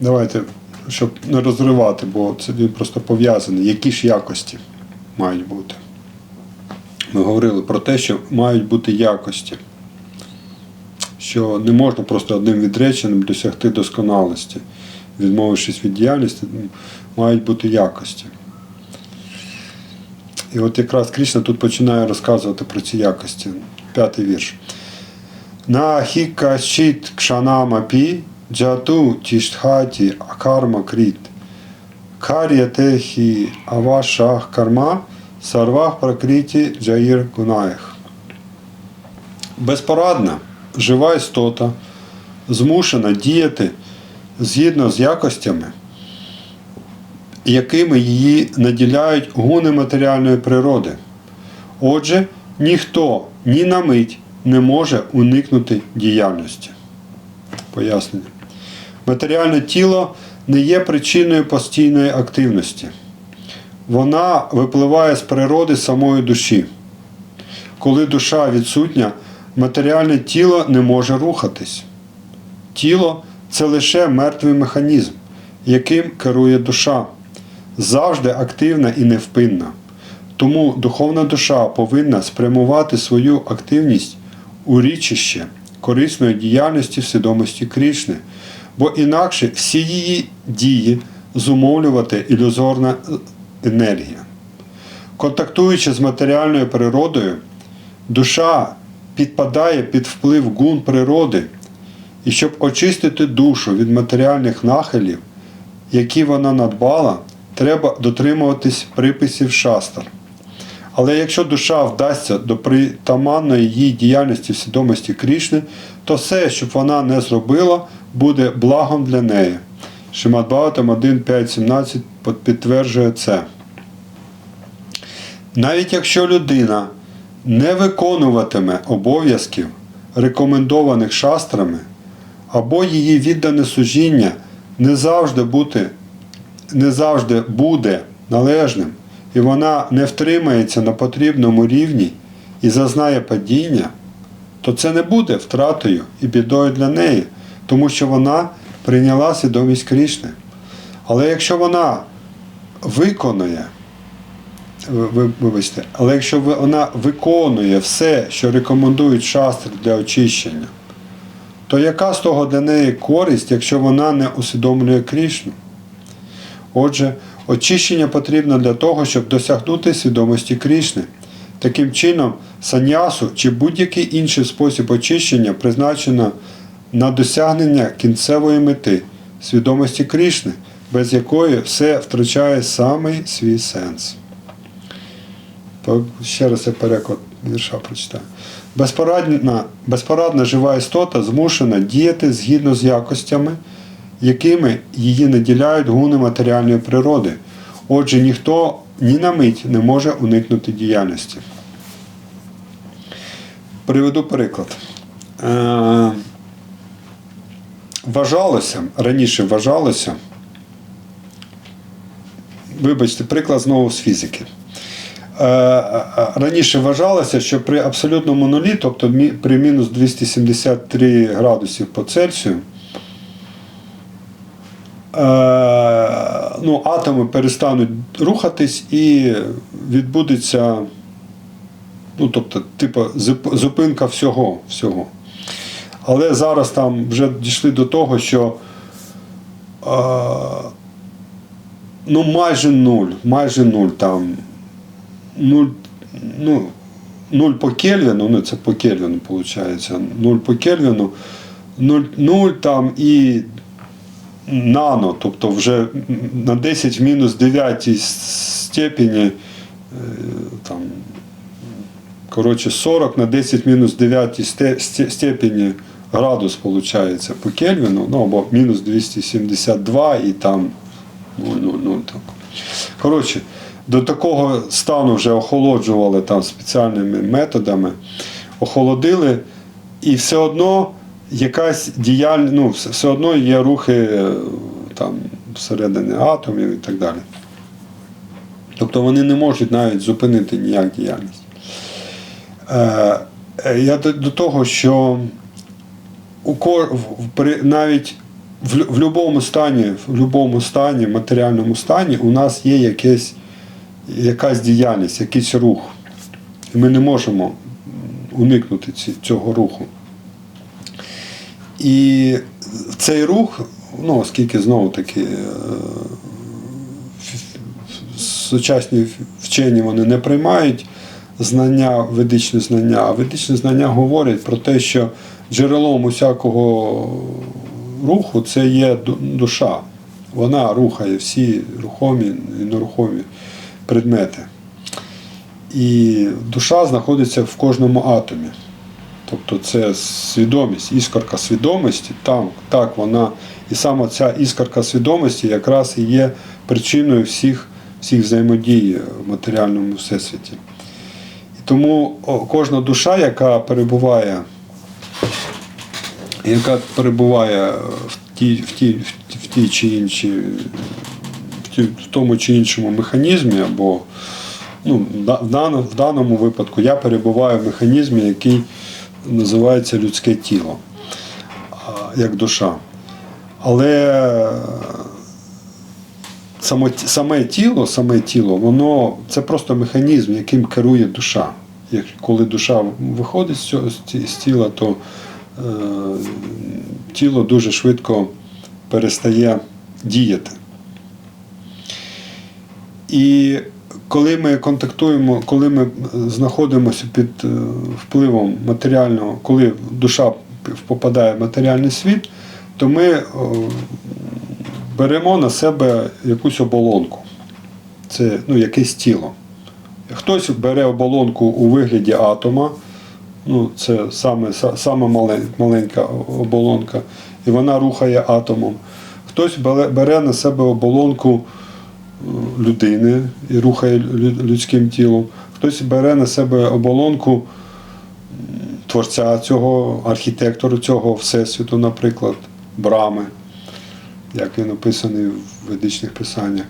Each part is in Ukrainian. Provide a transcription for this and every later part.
давайте, щоб не розривати, бо це просто пов'язаний. Які ж якості мають бути? Ми говорили про те, що мають бути якості, що не можна просто одним відреченням досягти досконалості, відмовившись від діяльності, мають бути якості. І от якраз Кришна тут починає розказувати про ці якості. П'ятий вірш. На хікашіт кшанамапі джату тіштхаті акарма кріт. Кар'ятехі авашах карма сарвах пракріті джаїр кунаєх. Безпорадна, жива істота, змушена діяти згідно з якостями, якими її наділяють гуни матеріальної природи. Отже, ніхто ні на мить не може уникнути діяльності. Пояснення. Матеріальне тіло не є причиною постійної активності. Вона випливає з природи самої душі. Коли душа відсутня, матеріальне тіло не може рухатись. Тіло це лише мертвий механізм, яким керує душа, завжди активна і невпинна. Тому духовна душа повинна спрямувати свою активність у річище корисної діяльності в свідомості Крішни, бо інакше всі її дії зумовлювати ілюзорна енергія. Контактуючи з матеріальною природою, душа підпадає під вплив гун природи, і щоб очистити душу від матеріальних нахилів, які вона надбала, треба дотримуватись приписів шастр. Але якщо душа вдасться до притаманної їй діяльності в свідомості Крішни, то все, що б вона не зробила, буде благом для неї. Шимат Бхагаватам 1.5.17 підтверджує це. Навіть якщо людина не виконуватиме обов'язків, рекомендованих шастрами, або її віддане служіння не завжди, бути, не завжди буде належним, і вона не втримається на потрібному рівні і зазнає падіння, то це не буде втратою і бідою для неї, тому що вона прийняла свідомість Крішни. Але якщо вона виконує, ви- ви- вибачте, але якщо вона виконує все, що рекомендують шастри для очищення, то яка з того для неї користь, якщо вона не усвідомлює Крішну? Отже, очищення потрібно для того, щоб досягнути свідомості Крішни. Таким чином, саньясу чи будь-який інший спосіб очищення призначено на досягнення кінцевої мети свідомості Крішни, без якої все втрачає самий свій сенс. Ще раз я переклад вірша прочитаю. Безпорадна, безпорадна жива істота змушена діяти згідно з якостями, якими її наділяють гуни матеріальної природи. Отже, ніхто ні на мить не може уникнути діяльності. Приведу приклад. Е, вважалося, раніше вважалося, вибачте, приклад знову з фізики. Е, е, Раніше вважалося, що при абсолютному нулі, тобто при мінус 273 градусів по Цельсію, ну, атоми перестануть рухатись і відбудеться, ну, тобто, типу, зупинка всього. всього. Але зараз там вже дійшли до того, що е, ну, майже нуль, майже нуль там. Нуль, ну, нуль по Кельвіну, ну це по Кельвіну виходить, нуль по Кельвіну, нуль, нуль там і нано, тобто вже на 10 в мінус 9 степені, е, там, коротше, 40 на 10 мінус 9 сте- сте- степені градус виходить по Кельвіну, ну або мінус 272 і там 0,00 там. Коротше, до такого стану вже охолоджували там спеціальними методами, охолодили, і все одно якась діяльність, ну, все, все одно є рухи е, там, всередині атомів і так далі. Тобто вони не можуть навіть зупинити ніяк діяльність. Е, е, я до, того, що у навіть в, будь-якому стані, стані, матеріальному стані, у нас є якесь, якась діяльність, якийсь рух. І ми не можемо уникнути цього руху. І цей рух, ну, оскільки знову таки е, сучасні вчені вони не приймають знання, ведичні знання, а ведичні знання говорять про те, що джерелом усякого руху це є душа. Вона рухає всі рухомі і нерухомі предмети. І душа знаходиться в кожному атомі. Тобто це свідомість, іскорка свідомості, там, так вона, і саме ця іскорка свідомості якраз і є причиною всіх, всіх взаємодій в матеріальному всесвіті. Тому кожна душа, яка перебуває, яка перебуває в тій, в тій, в тій, чи іншій, в, тому чи іншому механізмі, або ну, в, даному, випадку я перебуваю в механізмі, який називається людське тіло, як душа. Але саме тіло, саме тіло, воно це просто механізм, яким керує душа. Як, коли душа виходить з, тіла, то е, тіло дуже швидко перестає діяти. І коли ми контактуємо, коли ми знаходимося під е, впливом матеріального, коли душа попадає в матеріальний світ, то ми е, беремо на себе якусь оболонку. Це ну, якесь тіло. Хтось бере оболонку у вигляді атома, ну, це саме, саме маленька оболонка, і вона рухає атомом. Хтось бере, на себе оболонку е, людини і рухає людським тілом. Хтось бере на себе оболонку творця цього, архітектора цього всесвіту, наприклад, брами, як він описаний в ведичних писаннях,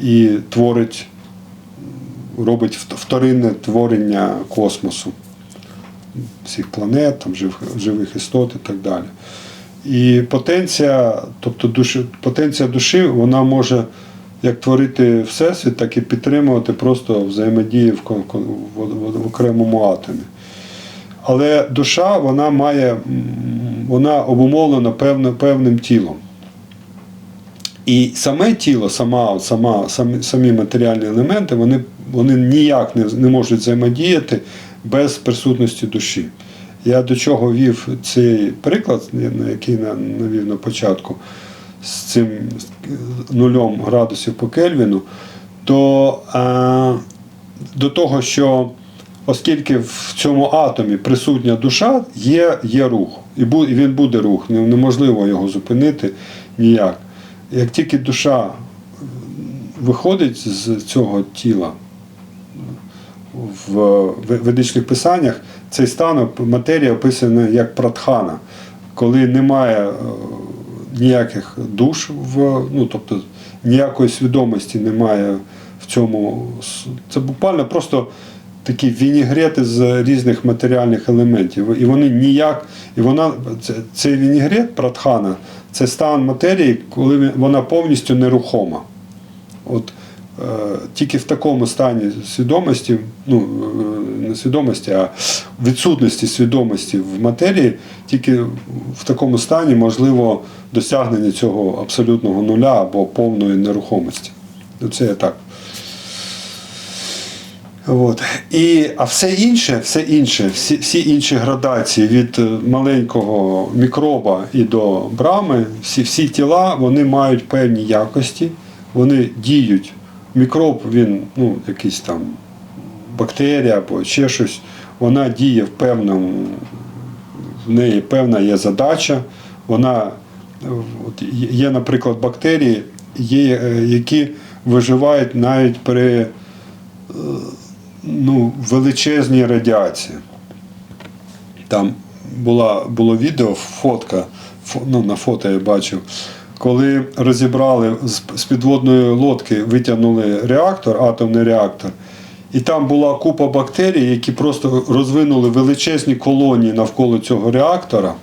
і творить, робить вторинне творення космосу, всіх планет, там, живих, живих істот і так далі. І потенція, тобто душі, потенція душі, вона може як творити всесвіт, так і підтримувати просто взаємодії в, в, в, в окремому атомі. Але душа вона має, вона обумовлена певне, певним тілом. І саме тіло, сама, сама, самі, матеріальні елементи, вони, вони ніяк не, не можуть взаємодіяти без присутності душі. Я до чого вів цей приклад, який навів на початку, з цим нульом градусів по Кельвіну, то е, до того, що оскільки в цьому атомі присутня душа, є, є рух. І він буде рух, неможливо його зупинити ніяк. Як тільки душа виходить з цього тіла в ведичних писаннях, цей стан матерія описана як пратхана, коли немає е, ніяких душ, в, ну, тобто ніякої свідомості немає в цьому. Це буквально просто такі вінігрети з різних матеріальних елементів. І вони ніяк, і вона, цей вінігрет, пратхана, це стан матерії, коли вона повністю нерухома. От е, тільки в такому стані свідомості, ну е, не свідомості, а відсутності свідомості в матерії, тільки в такому стані можливо досягнення цього абсолютного нуля або повної нерухомості. Це я так. От. І, а все інше, все інше, всі, всі інші градації від е, маленького мікроба і до брами, всі, всі тіла вони мають певні якості, вони діють. Мікроб, він, ну, якийсь там бактерія або ще щось, вона діє в певному, в неї певна є задача. Вона е, от, є- наприклад, бактерії, є, е, які виживають навіть при ну, величезній радіації. Там була, було відео, фотка, фо- ну, на фото я бачив, коли розібрали з, підводної лодки, витягнули реактор, атомний реактор, і там була купа бактерій, які просто розвинули величезні колонії навколо цього реактора.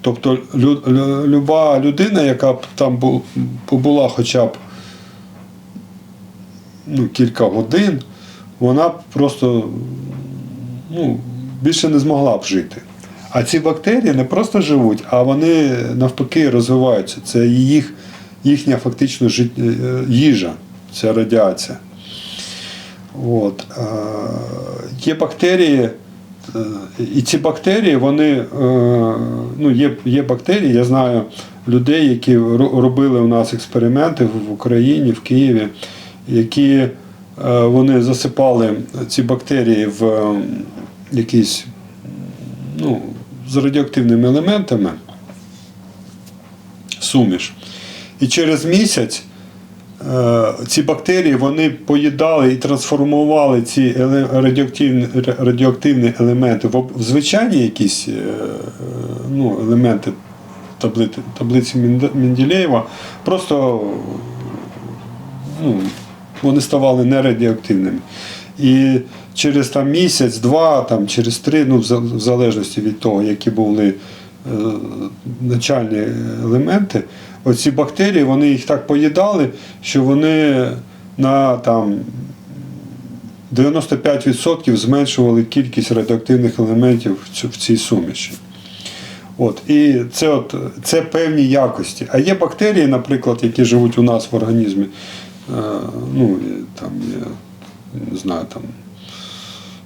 Тобто лю, лю- люба людина, яка б там бу- побула хоча б ну, кілька годин, вона просто ну, більше не змогла б жити. А ці бактерії не просто живуть, а вони навпаки розвиваються. Це їх, їхня фактично жит- е, їжа, ця радіація. От. е, Є бактерії, е, і ці бактерії, вони ну, є, є бактерії, я знаю людей, які робили у нас експерименти в Україні, в Києві, які вони засипали ці бактерії в е, якісь ну, з радіоактивними елементами суміш. І через місяць е, ці бактерії вони поїдали і трансформували ці радіоактивні, радіоактивні елементи в, звичайні якісь е, ну, елементи таблиці, таблиці Менде- Менделєєва. Просто ну, вони ставали нерадіоактивними. І через там місяць, два, там, через три, ну, в залежності від того, які були е, начальні елементи, оці бактерії, вони їх так поїдали, що вони на там, 95% зменшували кількість радіоактивних елементів в цій суміші. От, і це, от, це певні якості. А є бактерії, наприклад, які живуть у нас в організмі. Е, ну, там є, не знаю, там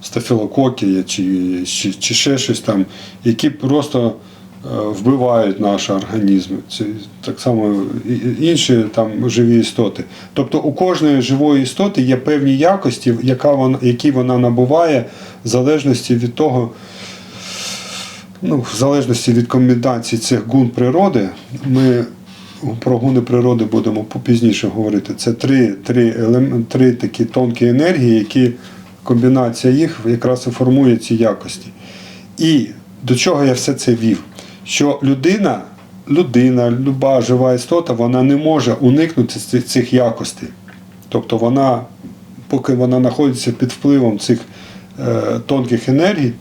стафілококи чи, чи, чи ще щось там, які просто е, вбивають наш організм. Це так само інші там живі істоти. Тобто у кожної живої істоти є певні якості, яка вона, які вона набуває в залежності від того, ну, в залежності від комбінації цих гун природи, ми про гуни природи будемо пізніше говорити. Це три, три, три такі тонкі енергії, які комбінація їх якраз і формує ці якості. І до чого я все це вів? Що людина, людина, люба жива істота, вона не може уникнути цих, цих якостей. Тобто вона, поки вона знаходиться під впливом цих е, тонких енергій,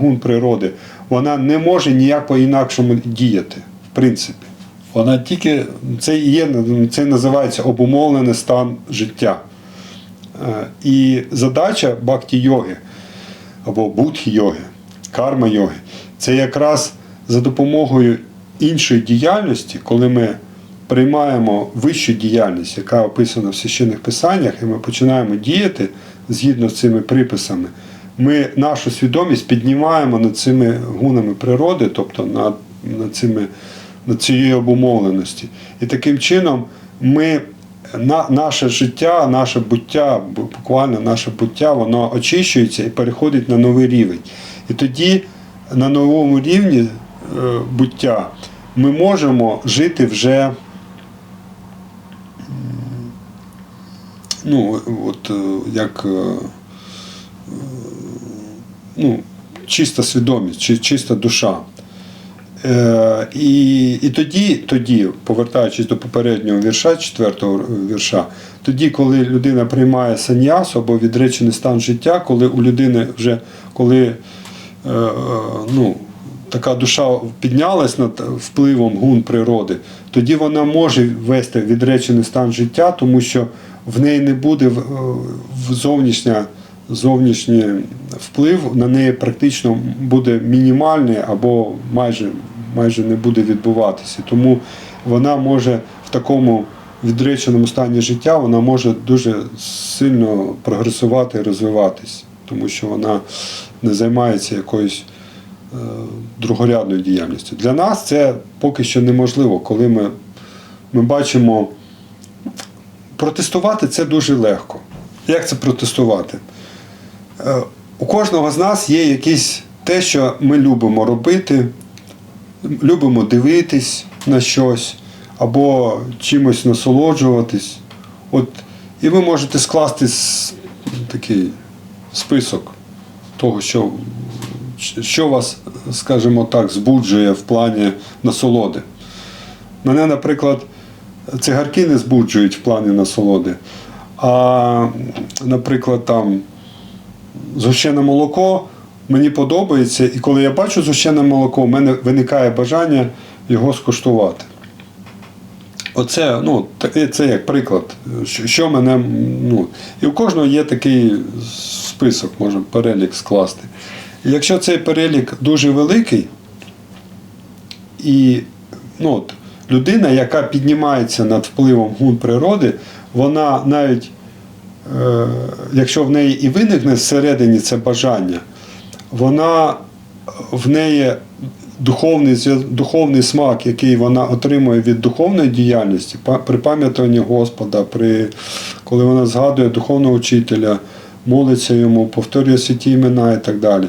гун природи, вона не може ніяк по-інакшому діяти, в принципі. Вона тільки це є, це називається обумовлений стан життя. Е, І задача бхакті йоги або будхі йоги, карма йоги це якраз за допомогою іншої діяльності, коли ми приймаємо вищу діяльність, яка описана в священних писаннях, і ми починаємо діяти згідно з цими приписами, ми нашу свідомість піднімаємо над цими гунами природи, тобто над, над, цими, цією обумовленості. І таким чином ми на, наше життя, наше буття, буквально наше буття, воно очищується і переходить на новий рівень. І тоді на новому рівні е, буття ми можемо жити вже ну, от, е, як е, ну, чиста свідомість, чи чиста душа. Е, і, і тоді, тоді, повертаючись до попереднього вірша, четвертого вірша, тоді, коли людина приймає саньясу або відречений стан життя, коли у людини вже коли е, е, ну, така душа піднялась над впливом гун природи, тоді вона може вести відречений стан життя, тому що в неї не буде в зовнішня зовнішній вплив на неї практично буде мінімальний або майже, майже не буде відбуватися. Тому вона може в такому відреченому стані життя вона може дуже сильно прогресувати і розвиватись, тому що вона не займається якоюсь е, другорядною діяльністю. Для нас це поки що неможливо, коли ми, ми бачимо. Протестувати це дуже легко. Як це протестувати? Е, У кожного з нас є якісь те, що ми любимо робити, любимо дивитись на щось або чимось насолоджуватись. От, і ви можете скласти такий список того, що, що вас, скажімо так, збуджує в плані насолоди. Мене, наприклад, цигарки не збуджують в плані насолоди. А, наприклад, там згущене молоко мені подобається, і коли я бачу згущене молоко, в мене виникає бажання його скуштувати. Оце, ну, це як приклад, що, мене. Ну, і у кожного є такий список, можна перелік скласти. Якщо цей перелік дуже великий, і ну, от, людина, яка піднімається над впливом гун природи, вона навіть, якщо в неї і виникне всередині це бажання, вона в неї духовний, духовний смак, який вона отримує від духовної діяльності, при пам'ятанні Господа, при, коли вона згадує духовного вчителя, молиться йому, повторює святі імена і так далі,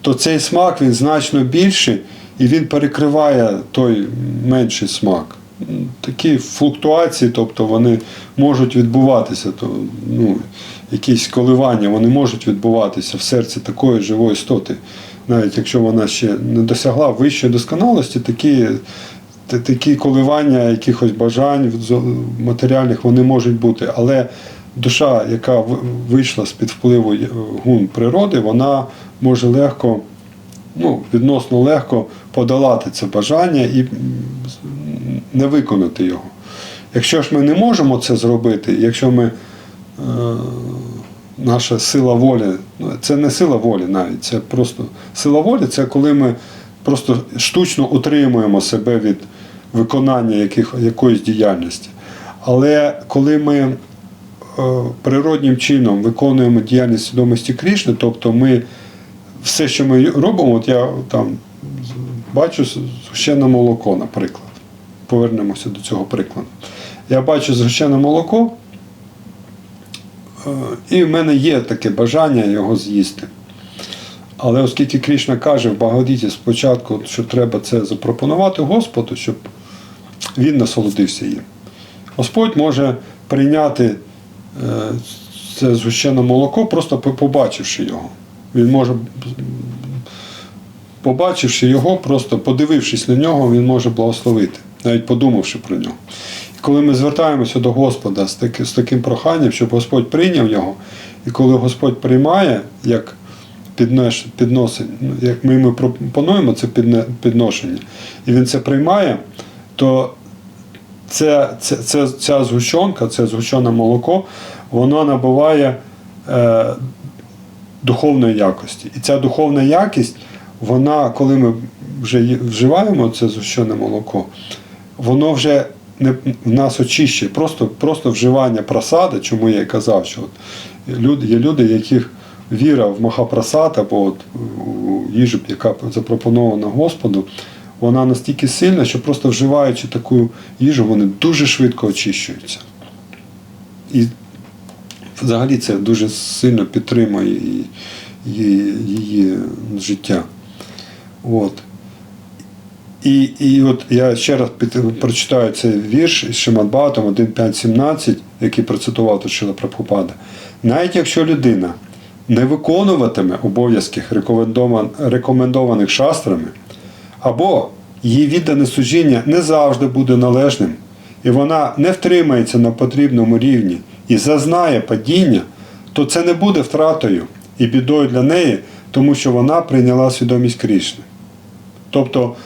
то цей смак він значно більший і він перекриває той менший смак. Такі флуктуації, тобто вони можуть відбуватися, то, ну, якісь коливання, вони можуть відбуватися в серці такої живої істоти. Навіть якщо вона ще не досягла вищої досконалості, такі, такі коливання якихось бажань матеріальних вони можуть бути. Але душа, яка вийшла з-під впливу е, гун природи, вона може легко, ну, відносно легко подолати це бажання і не виконати його. Якщо ж ми не можемо це зробити, якщо ми, е, наша сила волі, ну, це не сила волі навіть, це просто сила волі це коли ми просто штучно утримуємо себе від виконання яких, якоїсь діяльності. Але коли ми е, природнім чином виконуємо діяльність свідомості Крішни, тобто ми все, що ми робимо, от я там бачу згущене молоко, наприклад. Повернемося до цього прикладу. Я бачу згущене молоко, е, і в мене є таке бажання його з'їсти. Але оскільки Крішна каже в Багавдіті спочатку, що треба це запропонувати Господу, щоб він насолодився їм. Господь може прийняти е, це згущене молоко, просто побачивши його. Він може, побачивши його, просто подивившись на нього, він може благословити, навіть подумавши про нього. І коли ми звертаємося до Господа з, таки, з таким проханням, щоб Господь прийняв його, і коли Господь приймає, як підносить, ну, як ми йому пропонуємо це підношення, і він це приймає, то це, це, це, ця згущенка, це згущене молоко, воно набуває е, духовної якості. І ця духовна якість, вона, коли ми вже вживаємо це згущене молоко, воно вже не, в нас очищує. Просто, просто вживання просади, чому я і казав, що от люди, є люди, яких віра в Махапрасад або от їжу, яка запропонована Господу, вона настільки сильна, що просто вживаючи таку їжу, вони дуже швидко очищуються. І взагалі це дуже сильно підтримує її, її життя. От. І, і от я ще раз під, прочитаю цей вірш із Шимадбатом 1.5.17, який процитував тут Шила Прабхупада. Навіть якщо людина не виконуватиме обов'язків рекомендованих шастрами, або її віддане служіння не завжди буде належним, і вона не втримається на потрібному рівні і зазнає падіння, то це не буде втратою і бідою для неї, тому що вона прийняла свідомість Крішни. Тобто то-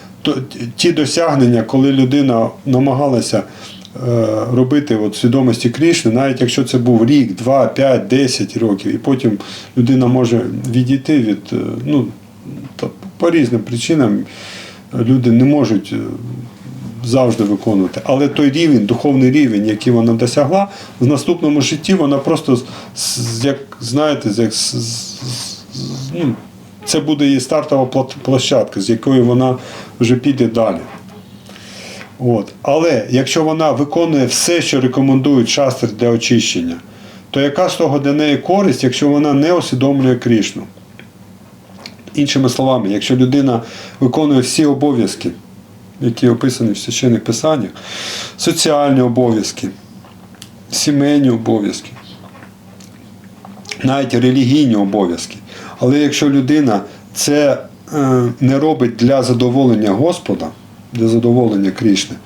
ті досягнення, коли людина намагалася е, робити от свідомості Крішни, навіть якщо це був рік, два, п'ять, десять років, і потім людина може відійти від е, ну, по різним причинам люди не можуть е, завжди виконувати. Але той рівень, духовний рівень, який вона досягла, в наступному житті вона просто як знаєте, як ну, це буде її стартова площадка, з якої вона вже піде далі. От. Але якщо вона виконує все, що рекомендують шастри для очищення, то яка з того для неї користь, якщо вона не усвідомлює Крішну? Іншими словами, якщо людина виконує всі обов'язки, які описані в священних писаннях, соціальні обов'язки, сімейні обов'язки, навіть релігійні обов'язки. Але якщо людина це е, не робить для задоволення Господа, для задоволення Крішни,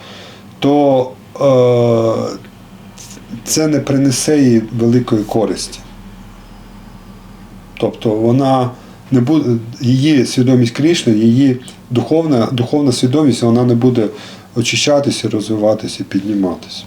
то е, це не принесе їй великої користі. Тобто вона не буде, її свідомість Крішни, її духовна, духовна свідомість, вона не буде очищатися, розвиватися, підніматися.